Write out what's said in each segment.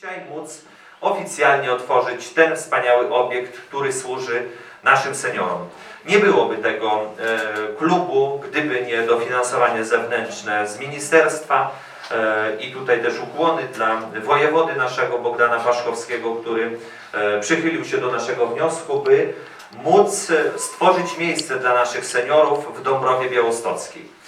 dzisiaj móc oficjalnie otworzyć ten wspaniały obiekt, który służy naszym seniorom. Nie byłoby tego e, klubu, gdyby nie dofinansowanie zewnętrzne z ministerstwa e, i tutaj też ukłony dla wojewody naszego Bogdana Paszkowskiego, który e, przychylił się do naszego wniosku, by móc e, stworzyć miejsce dla naszych seniorów w Dąbrowie Białostockiej.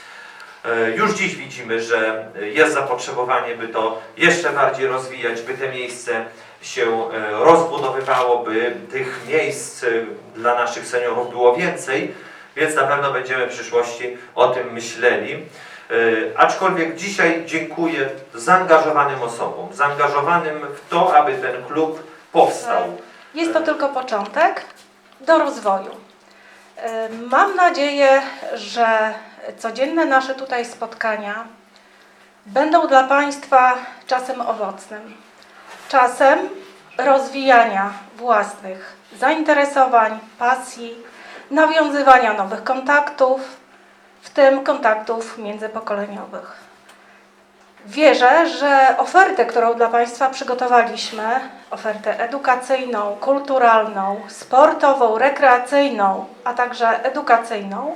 E, Już dziś widzimy, że jest zapotrzebowanie, by to jeszcze bardziej rozwijać, by te miejsce się e, rozbudowywało, by tych miejsc e, dla naszych seniorów było więcej, więc na pewno będziemy w przyszłości o tym myśleli. E, Aczkolwiek dzisiaj dziękuję zaangażowanym osobom, zaangażowanym w to, aby ten klub powstał. Jest to tylko początek do rozwoju. E, Mam nadzieję, że codzienne nasze tutaj spotkania będą dla Państwa czasem owocnym, czasem rozwijania własnych zainteresowań, pasji, nawiązywania nowych kontaktów, w tym kontaktów międzypokoleniowych. Wierzę, że ofertę, którą dla Państwa przygotowaliśmy, ofertę edukacyjną, kulturalną, sportową, rekreacyjną, a także edukacyjną,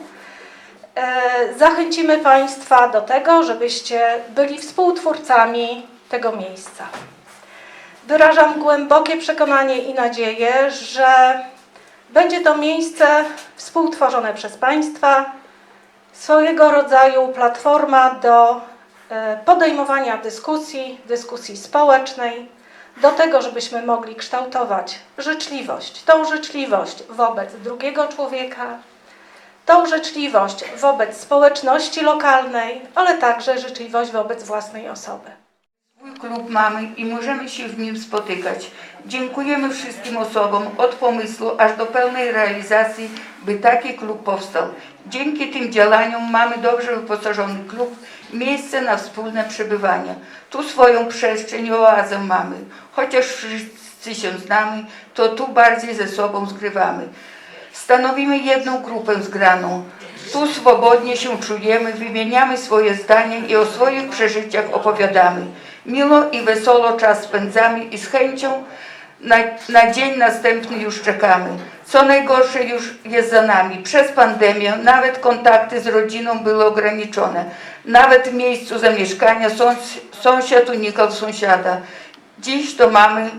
zachęcimy Państwa do tego, żebyście byli współtwórcami tego miejsca. Wyrażam głębokie przekonanie i nadzieję, że będzie to miejsce współtworzone przez Państwa, swojego rodzaju platforma do e, podejmowania dyskusji, dyskusji społecznej, do tego, żebyśmy mogli kształtować życzliwość, tą życzliwość wobec drugiego człowieka, tą życzliwość wobec społeczności lokalnej, ale także życzliwość wobec własnej osoby. Swój klub mamy i możemy się w nim spotykać. Dziękujemy wszystkim osobom od pomysłu aż do pełnej realizacji, by taki klub powstał. Dzięki tym działaniom mamy dobrze wyposażony klub, miejsce na wspólne przebywanie. Tu swoją przestrzeń oazę mamy. Chociaż wszyscy się znamy, to tu bardziej ze sobą zgrywamy. Stanowimy jedną grupę zgraną. Tu swobodnie się czujemy, wymieniamy swoje zdania i o swoich przeżyciach opowiadamy. Miło i wesoło czas spędzamy i z chęcią na, na dzień następny już czekamy. Co najgorsze już jest za nami. Przez pandemię nawet kontakty z rodziną były ograniczone. Nawet w miejscu zamieszkania sąs, sąsiad unikał sąsiada. Dziś to mamy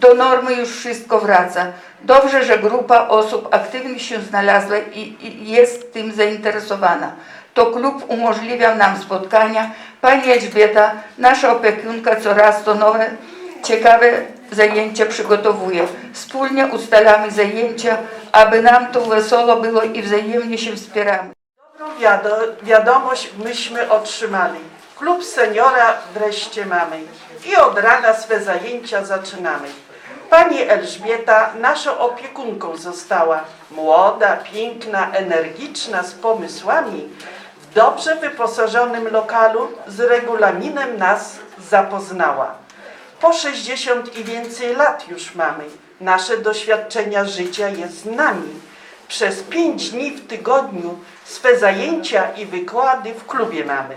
do normy już wszystko wraca. Dobrze, że grupa osób aktywnych się znalazła i, i jest tym zainteresowana. To klub umożliwia nam spotkania. Pani Elżbieta, nasza opiekunka, coraz to nowe, ciekawe zajęcia przygotowuje. Wspólnie ustalamy zajęcia, aby nam tu wesoło było i wzajemnie się wspieramy. Dobrą wiado- wiadomość myśmy otrzymali. Klub seniora wreszcie mamy i od rana swe zajęcia zaczynamy. Pani Elżbieta naszą opiekunką została. Młoda, piękna, energiczna, z pomysłami. W dobrze wyposażonym lokalu z regulaminem nas zapoznała. Po 60 i więcej lat już mamy. Nasze doświadczenia życia jest z nami. Przez pięć dni w tygodniu swe zajęcia i wykłady w klubie mamy.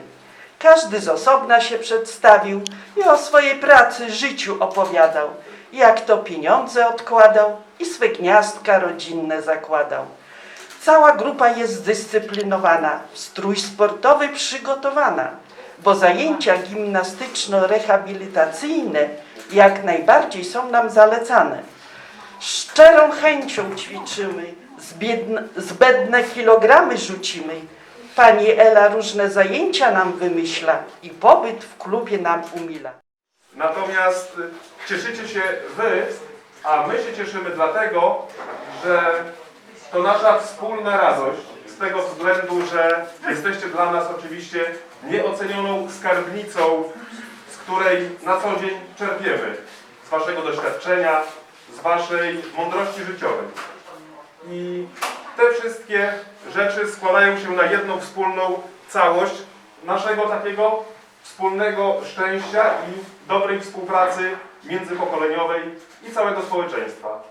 Każdy z osobna się przedstawił i o swojej pracy, życiu opowiadał, jak to pieniądze odkładał i swe gniazdka rodzinne zakładał. Cała grupa jest zdyscyplinowana, strój sportowy przygotowana, bo zajęcia gimnastyczno-rehabilitacyjne jak najbardziej są nam zalecane. Szczerą chęcią ćwiczymy, zbędne kilogramy rzucimy. Pani Ela różne zajęcia nam wymyśla i pobyt w klubie nam umila. Natomiast y, cieszycie się Wy, a my się cieszymy dlatego, że to nasza wspólna radość z tego względu, że jesteście dla nas oczywiście nieocenioną skarbnicą, z której na co dzień czerpiemy. Z Waszego doświadczenia, z Waszej mądrości życiowej. I te wszystkie rzeczy składają się na jedną wspólną całość naszego takiego wspólnego szczęścia i dobrej współpracy międzypokoleniowej i całego społeczeństwa.